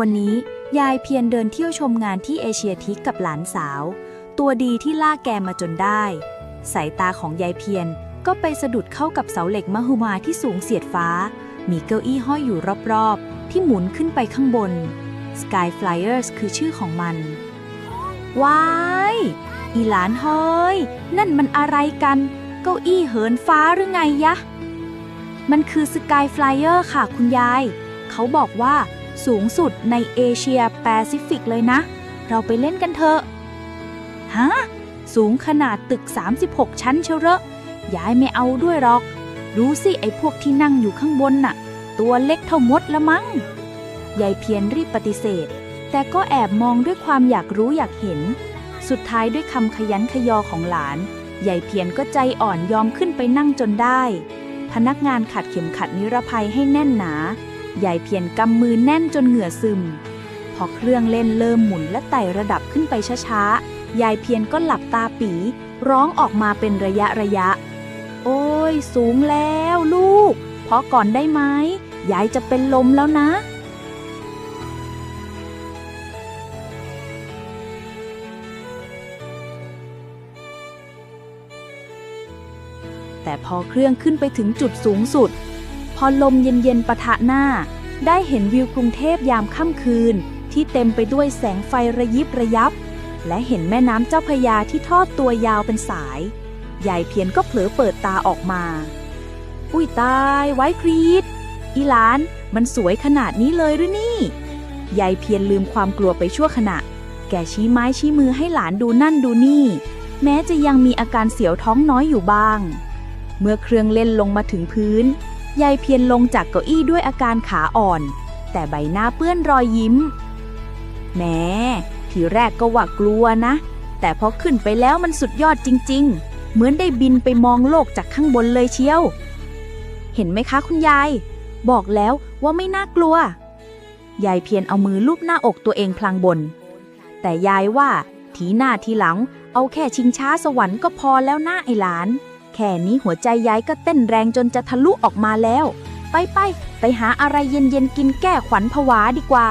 วันนี้ยายเพียรเดินเที่ยวชมงานที่เอเชียทิกกับหลานสาว ตัวดีที่ล่ากแกมาจนได้ สายตาของยายเพียรก็ไปสะดุดเข้ากับเสาเหล็กมหึมาที่สูงเสียดฟ้า มีเก้าอี้ห้อยอยู่รอบๆ ที่หมุนขึ้นไปข้างบน Sky Flyers คือชื่อของมันว้ายอีหลานเฮ้ย นั่นมันอะไรกัน เก้าอี้เหินฟ้าหรือไงยะ มันคือ Sky Flyer ค่ะคุณยาย เขาบอกว่า สูงสุดในเอเชียแปซิฟิกเลยนะ เราไปเล่นกันเถอะ ฮะ สูงขนาดตึก 36 ชั้นเชียวเหรอยายไม่เอาด้วยหรอก รู้สิไอ้พวกที่นั่งอยู่ข้างบนน่ะ ตัวเล็กเท่ามดละมั้ง ยายเพียรรีบปฏิเสธ แต่ก็แอบมองด้วยความอยากรู้อยากเห็น สุดท้ายด้วยคำขยันขยอของหลาน ยายเพียรก็ใจอ่อนยอมขึ้นไปนั่งจนได้ พนักงานขัดเข็มขัดนิรภัยให้แน่นหนา ยายเพียรกำมือแน่นจนเหงื่อซึม พอเครื่องเล่นเริ่มหมุนและไต่ระดับขึ้นไปช้าๆ ยายเพียรก็หลับตาปี ร้องออกมาเป็นระยะระยะ โอ้ย สูงแล้วลูก พอก่อนได้ไหมยายจะเป็นลมแล้วนะแต่พอเครื่องขึ้นไปถึงจุดสูงสุด พอลมเย็นๆปะทะหน้า ได้เห็นวิวกรุงเทพยามค่ำคืน ที่เต็มไปด้วยแสงไฟระยิบระยับ และเห็นแม่น้ำเจ้าพระยาที่ทอดตัวยาวเป็นสาย ยายเพียนก็เผลอเปิดตาออกมา อุ้ยตายไว้ครีด อีหลาน มันสวยขนาดนี้เลยหรือนี่ ยายเพียนลืมความกลัวไปชั่วขณะ แกชี้ไม้ชี้มือให้หลานดูนั่นดูนี่ แม้จะยังมีอาการเสียวท้องน้อยอยู่บ้าง เมื่อเครื่องเล่นลงมาถึงพื้น ยายเพียนลงจากเก้าอี้ด้วยอาการขาอ่อน แต่ใบหน้าเปื้อนรอยยิ้มแหมทีแรกก็ว่ากลัวนะ แต่พอขึ้นไปแล้วมันสุดยอดจริง ๆ เหมือนได้บินไปมองโลกจากข้างบนเลยเชียว เห็นไหมคะคุณยาย บอกแล้วว่าไม่น่ากลัว ยายเพียนเอามือลูบหน้าอกตัวเองพลางบน แต่ยายว่าทีหน้าทีหลังเอาแค่ชิงช้าสวรรค์ก็พอแล้วนะไอ้หลาน แค่นี้หัวใจยายก็เต้นแรงจนจะทะลุออกมาแล้ว ไปไปๆไปหาอะไรเย็นๆกินแก้ขวัญผวาดีกว่า